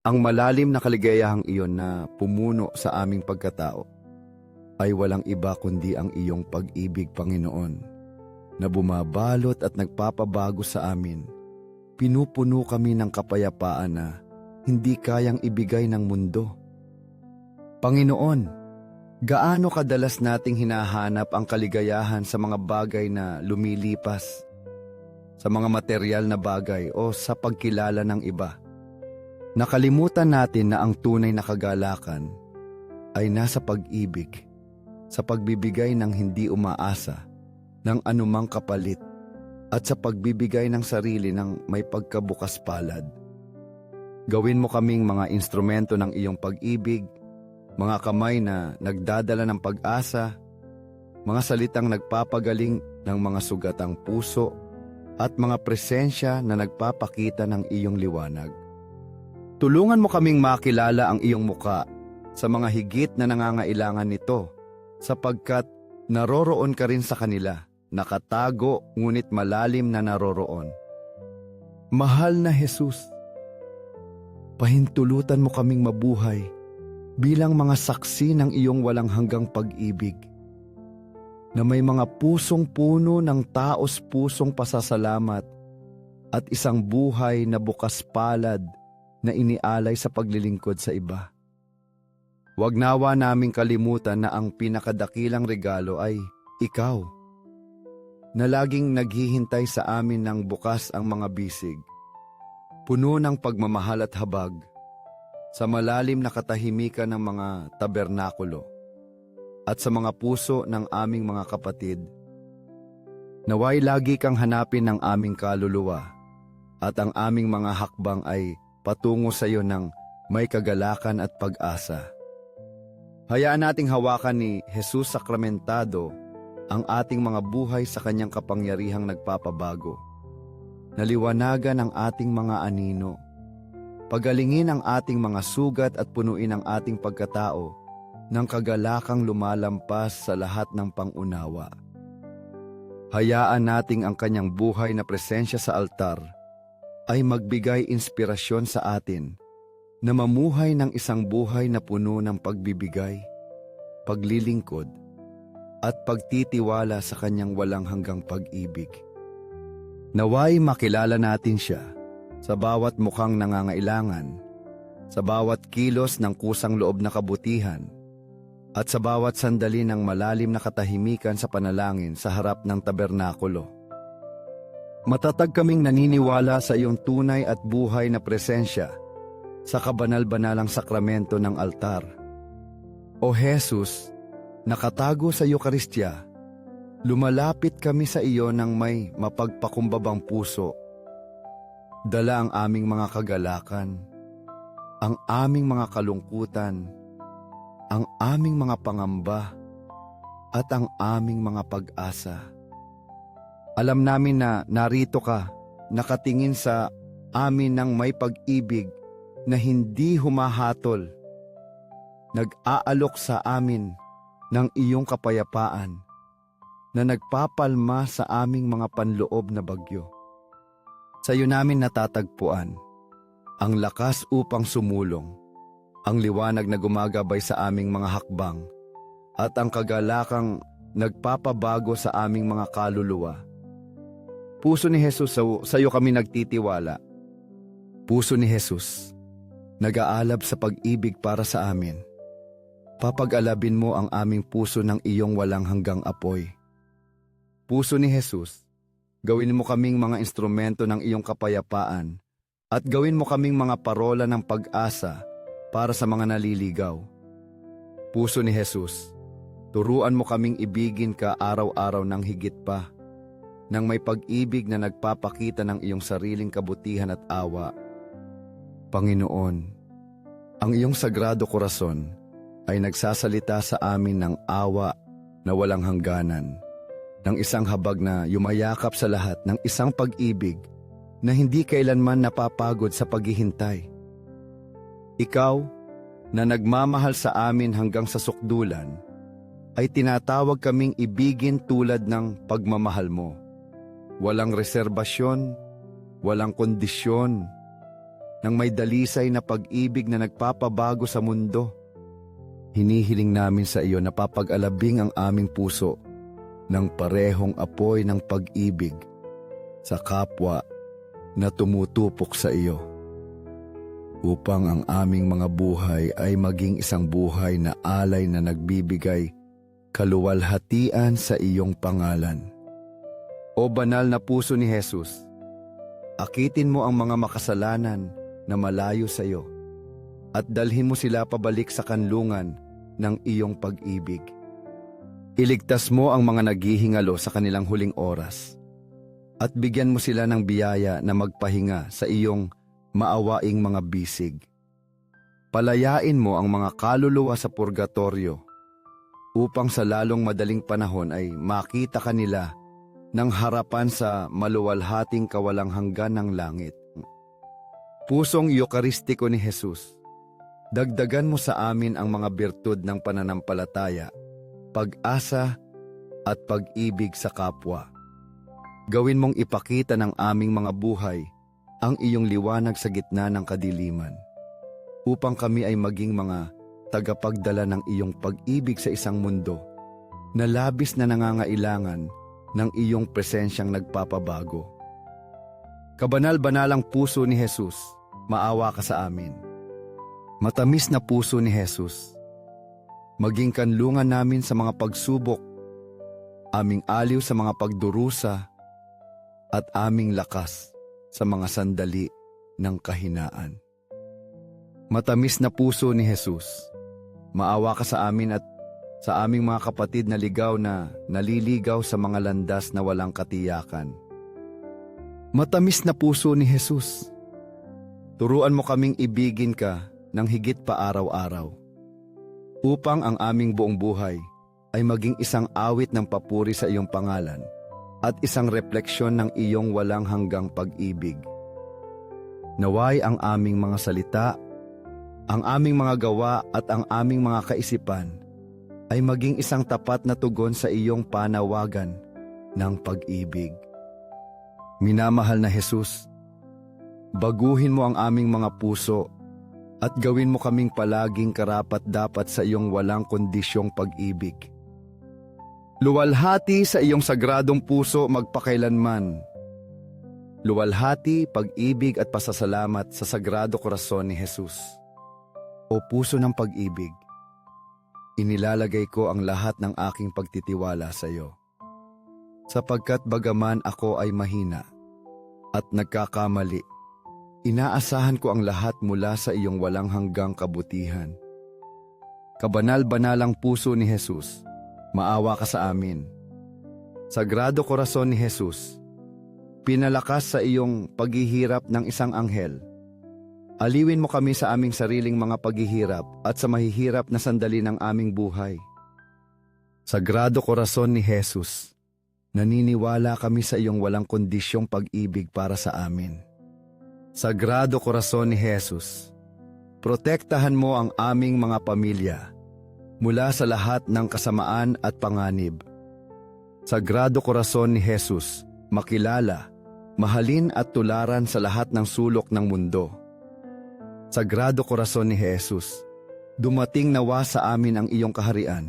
Ang malalim na kaligayahang iyon na pumuno sa aming pagkatao ay walang iba kundi ang iyong pag-ibig, Panginoon, na bumabalot at nagpapabago sa amin. Pinupuno kami ng kapayapaan na hindi kayang ibigay ng mundo. Panginoon, gaano kadalas nating hinahanap ang kaligayahan sa mga bagay na lumilipas, sa mga material na bagay o sa pagkilala ng iba? Nakalimutan natin na ang tunay na kagalakan ay nasa pag-ibig, sa pagbibigay ng hindi umaasa, ng anumang kapalit, at sa pagbibigay ng sarili ng may pagkabukas palad. Gawin mo kaming mga instrumento ng iyong pag-ibig, mga kamay na nagdadala ng pag-asa, mga salitang nagpapagaling ng mga sugatang puso, at mga presensya na nagpapakita ng iyong liwanag. Tulungan mo kaming makilala ang iyong muka sa mga higit na nangangailangan nito sapagkat naroroon ka rin sa kanila, nakatago ngunit malalim na naroroon. Mahal na Jesus, pahintulutan mo kaming mabuhay bilang mga saksi ng iyong walang hanggang pag-ibig na may mga pusong puno ng taos pusong pasasalamat at isang buhay na bukas palad na inialay sa paglilingkod sa iba. Huwag nawa naming kalimutan na ang pinakadakilang regalo ay ikaw, na laging naghihintay sa amin ng bukas ang mga bisig, puno ng pagmamahal at habag, sa malalim na katahimikan ng mga tabernakulo, at sa mga puso ng aming mga kapatid. Naway lagi kang hanapin ng aming kaluluwa, at ang aming mga hakbang ay patungo sa iyo ng may kagalakan at pag-asa. Hayaan nating hawakan ni Jesus Sakramentado ang ating mga buhay sa kanyang kapangyarihang nagpapabago. Naliwanagan ang ating mga anino. Pagalingin ang ating mga sugat at punuin ang ating pagkatao ng kagalakang lumalampas sa lahat ng pangunawa. Hayaan nating ang kanyang buhay na presensya sa altar ay magbigay inspirasyon sa atin na mamuhay ng isang buhay na puno ng pagbibigay, paglilingkod, at pagtitiwala sa kanyang walang hanggang pag-ibig. Naway makilala natin siya sa bawat mukhang nangangailangan, sa bawat kilos ng kusang loob na kabutihan, at sa bawat sandali ng malalim na katahimikan sa panalangin sa harap ng tabernakulo. Matatag kaming naniniwala sa iyong tunay at buhay na presensya sa kabanal-banalang sakramento ng altar. O Jesus, nakatago sa Eukaristya, lumalapit kami sa iyo ng may mapagpakumbabang puso. Dala ang aming mga kagalakan, ang aming mga kalungkutan, ang aming mga pangamba, at ang aming mga pag-asa. Alam namin na narito ka, nakatingin sa amin ng may pag-ibig na hindi humahatol. Nag-aalok sa amin ng iyong kapayapaan na nagpapalma sa aming mga panloob na bagyo. Sa iyo namin natatagpuan ang lakas upang sumulong, ang liwanag na gumagabay sa aming mga hakbang, at ang kagalakang nagpapabago sa aming mga kaluluwa. Puso ni Jesus, sa iyo kami nagtitiwala. Puso ni Jesus, nag-aalab sa pag-ibig para sa amin. Papag-alabin mo ang aming puso ng iyong walang hanggang apoy. Puso ni Jesus, gawin mo kaming mga instrumento ng iyong kapayapaan at gawin mo kaming mga parola ng pag-asa para sa mga naliligaw. Puso ni Jesus, turuan mo kaming ibigin ka araw-araw ng higit pa, ng may pag-ibig na nagpapakita ng iyong sariling kabutihan at awa Panginoon, ang iyong sagrado korason ay nagsasalita sa amin ng awa na walang hangganan, ng isang habag na yumayakap sa lahat ng isang pag-ibig na hindi kailanman napapagod sa paghihintay. Ikaw, na nagmamahal sa amin hanggang sa sukdulan, ay tinatawag kaming ibigin tulad ng pagmamahal mo. Walang reserbasyon, walang kondisyon, ng may dalisay na pag-ibig na nagpapabago sa mundo. Hinihiling namin sa iyo na papag-alabing ang aming puso ng parehong apoy ng pag-ibig sa kapwa na tumutupok sa iyo. Upang ang aming mga buhay ay maging isang buhay na alay na nagbibigay kaluwalhatian sa iyong pangalan. O banal na puso ni Jesus, akitin mo ang mga makasalanan na malayo sa iyo at dalhin mo sila pabalik sa kanlungan ng iyong pag-ibig. Iligtas mo ang mga naghihingalo sa kanilang huling oras at bigyan mo sila ng biyaya na magpahinga sa iyong maawaing mga bisig. Palayain mo ang mga kaluluwa sa purgatorio upang sa lalong madaling panahon ay makita kanila ng harapan sa maluwalhating kawalang hanggan ng langit. Pusong Eukaristiko ni Jesus, dagdagan mo sa amin ang mga birtud ng pananampalataya, pag-asa at pag-ibig sa kapwa. Gawin mong ipakita ng aming mga buhay ang iyong liwanag sa gitna ng kadiliman, upang kami ay maging mga tagapagdala ng iyong pag-ibig sa isang mundo na labis na nangangailangan ng iyong presensyang nagpapabago. Kabanal-banalang puso ni Jesus, maawa ka sa amin. Matamis na puso ni Jesus, maging kanlungan namin sa mga pagsubok, aming aliw sa mga pagdurusa, at aming lakas sa mga sandali ng kahinaan. Matamis na puso ni Jesus, maawa ka sa amin at sa aming mga kapatid na ligaw na naliligaw sa mga landas na walang katiyakan. Matamis na puso ni Jesus, turuan mo kaming ibigin ka ng higit pa araw-araw upang ang aming buong buhay ay maging isang awit ng papuri sa iyong pangalan at isang refleksyon ng iyong walang hanggang pag-ibig. Naway ang aming mga salita, ang aming mga gawa at ang aming mga kaisipan ay maging isang tapat na tugon sa iyong panawagan ng pag-ibig. Minamahal na Jesus, baguhin mo ang aming mga puso at gawin mo kaming palaging karapat dapat sa iyong walang kondisyong pag-ibig. Luwalhati sa iyong sagradong puso magpakailanman. Luwalhati, pag-ibig at pasasalamat sa sagrado korason ni Jesus. O puso ng pag-ibig, inilalagay ko ang lahat ng aking pagtitiwala sa iyo. Sapagkat bagaman ako ay mahina at nagkakamali, inaasahan ko ang lahat mula sa iyong walang hanggang kabutihan. Kabanal-banalang puso ni Jesus, maawa ka sa amin. Sagrado Korason ni Jesus, pinalakas sa iyong paghihirap ng isang anghel. Aliwin mo kami sa aming sariling mga paghihirap at sa mahihirap na sandali ng aming buhay. Sagrado Korason ni Jesus, naniniwala kami sa iyong walang kondisyong pag-ibig para sa amin. Sagrado Korason ni Jesus, protektahan mo ang aming mga pamilya mula sa lahat ng kasamaan at panganib. Sagrado Korason ni Jesus, makilala, mahalin at tularan sa lahat ng sulok ng mundo. Sagrado Korason ni Jesus, dumating nawa sa amin ang iyong kaharian,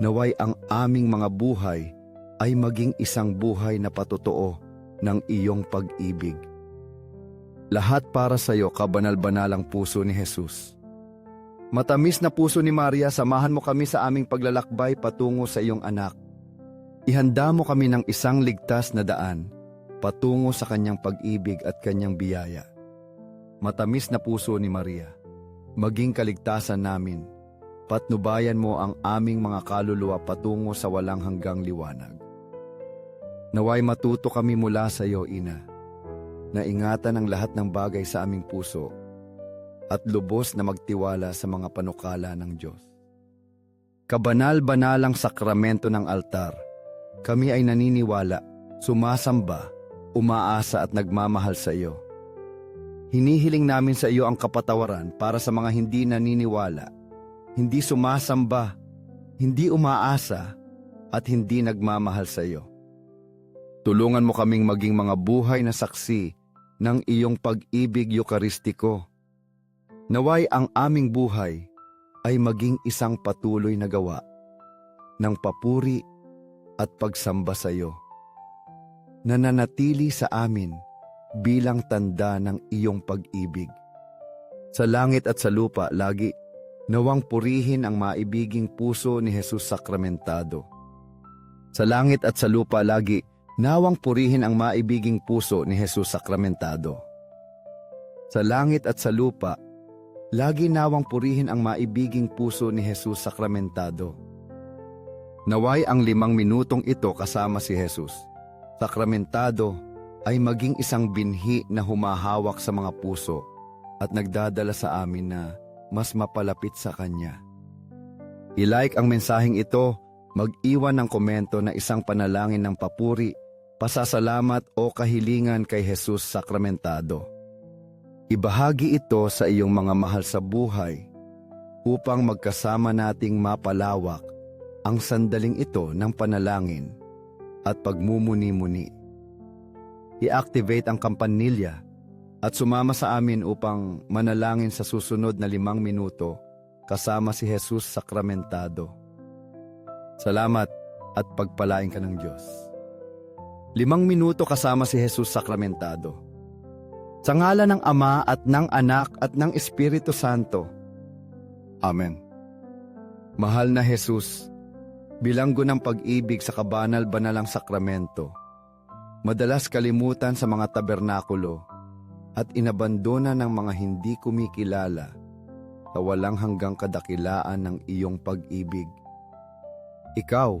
naway ang aming mga buhay ay maging isang buhay na patotoo ng iyong pag-ibig. Lahat para sa iyo, kabanal-banalang puso ni Jesus. Matamis na puso ni Maria, samahan mo kami sa aming paglalakbay patungo sa iyong anak. Ihanda mo kami ng isang ligtas na daan patungo sa kanyang pag-ibig at kanyang biyaya. Matamis na puso ni Maria, maging kaligtasan namin, patnubayan mo ang aming mga kaluluwa patungo sa walang hanggang liwanag. Naway matuto kami mula sa iyo, Ina, na ingatan ang lahat ng bagay sa aming puso at lubos na magtiwala sa mga panukala ng Diyos. Kabanal-banalang sakramento ng altar, kami ay naniniwala, sumasamba, umaasa at nagmamahal sa iyo. Hinihiling namin sa iyo ang kapatawaran para sa mga hindi naniniwala, hindi sumasamba, hindi umaasa, at hindi nagmamahal sa iyo. Tulungan mo kaming maging mga buhay na saksi ng iyong pag-ibig eukaristiko. Naway ang aming buhay ay maging isang patuloy na gawa ng papuri at pagsamba sa iyo. Nananatili sa amin bilang tanda ng iyong pag-ibig. Sa langit at sa lupa lagi nawang purihin ang maibiging puso ni Jesus sakramentado. Sa langit at sa lupa lagi nawang purihin ang maibiging puso ni Jesus sakramentado. Sa langit at sa lupa, lagi nawang purihin ang maibiging puso ni Jesus sakramentado. Naway ang limang minutong ito kasama si Jesus, sakramentado, ay maging isang binhi na humahawak sa mga puso at nagdadala sa amin na mas mapalapit sa Kanya. I-like ang mensaheng ito, mag-iwan ng komento na isang panalangin ng papuri, pasasalamat o kahilingan kay Jesus sakramentado. Ibahagi ito sa iyong mga mahal sa buhay upang magkasama nating mapalawak ang sandaling ito ng panalangin at pagmumuni-muni. I-activate ang kampanilya at sumama sa amin upang manalangin sa susunod na limang minuto kasama si Jesus sakramentado. Salamat at pagpalain ka ng Diyos. Limang minuto kasama si Jesus sakramentado. Sa ngalan ng Ama at ng Anak at ng Espiritu Santo. Amen. Mahal na Jesus, bilanggo ng pag-ibig sa kabanal-banalang sakramento, madalas kalimutan sa mga tabernakulo at inabandona ng mga hindi kumikilala sa walang hanggang kadakilaan ng iyong pag-ibig. Ikaw,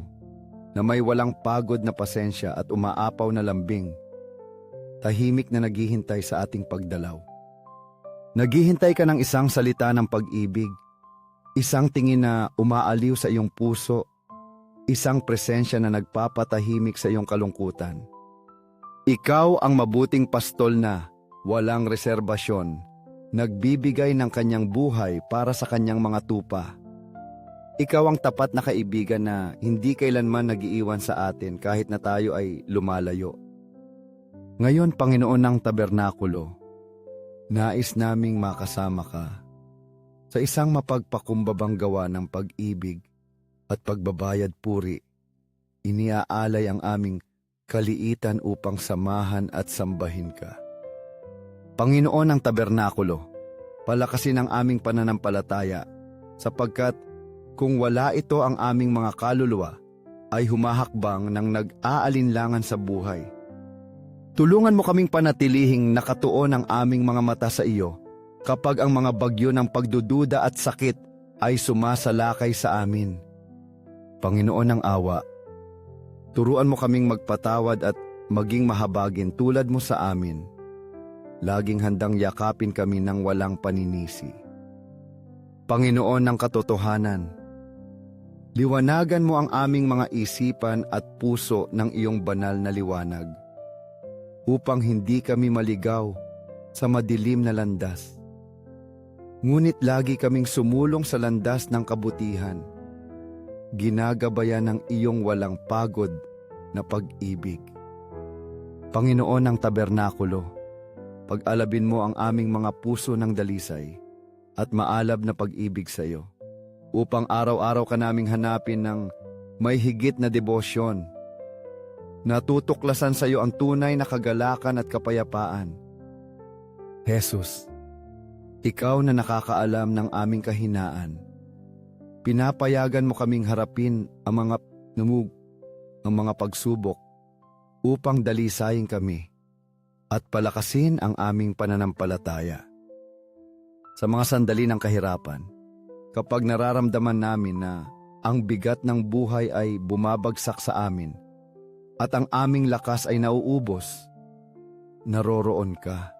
na may walang pagod na pasensya at umaapaw na lambing, tahimik na naghihintay sa ating pagdalaw. Naghihintay ka ng isang salita ng pag-ibig, isang tingin na umaaliw sa iyong puso, isang presensya na nagpapatahimik sa iyong kalungkutan. Ikaw ang mabuting pastol na, walang reserbasyon, nagbibigay ng kanyang buhay para sa kanyang mga tupa. Ikaw ang tapat na kaibigan na hindi kailanman nagiiwan sa atin kahit na tayo ay lumalayo. Ngayon, Panginoon ng Tabernakulo, nais naming makasama ka sa isang mapagpakumbabang gawa ng pag-ibig at pagbabayad puri. Iniaalay ang aming kaliitan upang samahan at sambahin ka. Panginoon ng Tabernakulo, palakasin ang aming pananampalataya sapagkat kung wala ito ang aming mga kaluluwa, ay humahakbang ng nag-aalinlangan sa buhay. Tulungan mo kaming panatilihing nakatuon ang aming mga mata sa iyo kapag ang mga bagyo ng pagdududa at sakit ay sumasalakay sa amin. Panginoon ng awa, turuan mo kaming magpatawad at maging mahabagin tulad mo sa amin. Laging handang yakapin kami ng walang paninisi. Panginoon ng katotohanan, liwanagan mo ang aming mga isipan at puso ng iyong banal na liwanag upang hindi kami maligaw sa madilim na landas. Ngunit lagi kaming sumulong sa landas ng kabutihan, ginagabayan ng iyong walang pagod na pag-ibig. Panginoon ng tabernakulo, pag-alabin mo ang aming mga puso ng dalisay at maalab na pag-ibig sa iyo, upang araw-araw ka naming hanapin ng may higit na debosyon. Natutuklasan sa iyo ang tunay na kagalakan at kapayapaan. Jesus, ikaw na nakakaalam ng aming kahinaan, pinapayagan mo kaming harapin ang mga namug, ang mga pagsubok upang dalisayin kami at palakasin ang aming pananampalataya. Sa mga sandali ng kahirapan, kapag nararamdaman namin na ang bigat ng buhay ay bumabagsak sa amin at ang aming lakas ay nauubos, naroroon ka.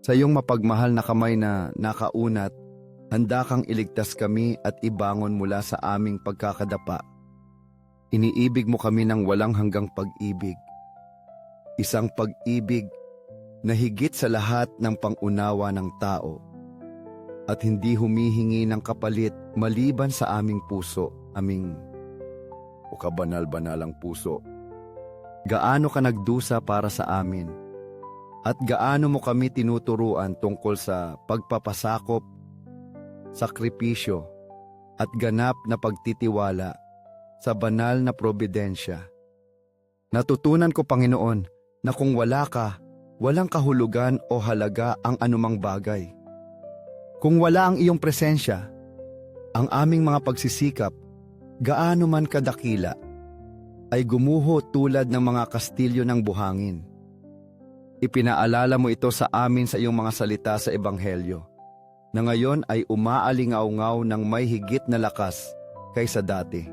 Sa iyong mapagmahal na kamay na nakaunat, handa kang iligtas kami at ibangon mula sa aming pagkakadapa. Iniibig mo kami ng walang hanggang pag-ibig. Isang pag-ibig na higit sa lahat ng pangunawa ng tao at hindi humihingi ng kapalit maliban sa aming puso, aming o kabanal-banalang puso. Gaano ka nagdusa para sa amin? at gaano mo kami tinuturuan tungkol sa pagpapasakop, sakripisyo, at ganap na pagtitiwala sa banal na probidensya. Natutunan ko, Panginoon, na kung wala ka, walang kahulugan o halaga ang anumang bagay. Kung wala ang iyong presensya, ang aming mga pagsisikap, gaano man kadakila, ay gumuho tulad ng mga kastilyo ng buhangin. Ipinaalala mo ito sa amin sa iyong mga salita sa Ebanghelyo, na ngayon ay umaalingaw-ngaw ng may higit na lakas kaysa dati.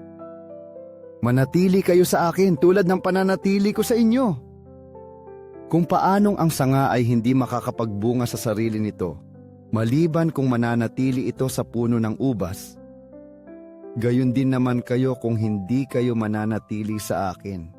Manatili kayo sa akin tulad ng pananatili ko sa inyo. Kung paanong ang sanga ay hindi makakapagbunga sa sarili nito, maliban kung mananatili ito sa puno ng ubas, gayon din naman kayo kung hindi kayo mananatili sa akin.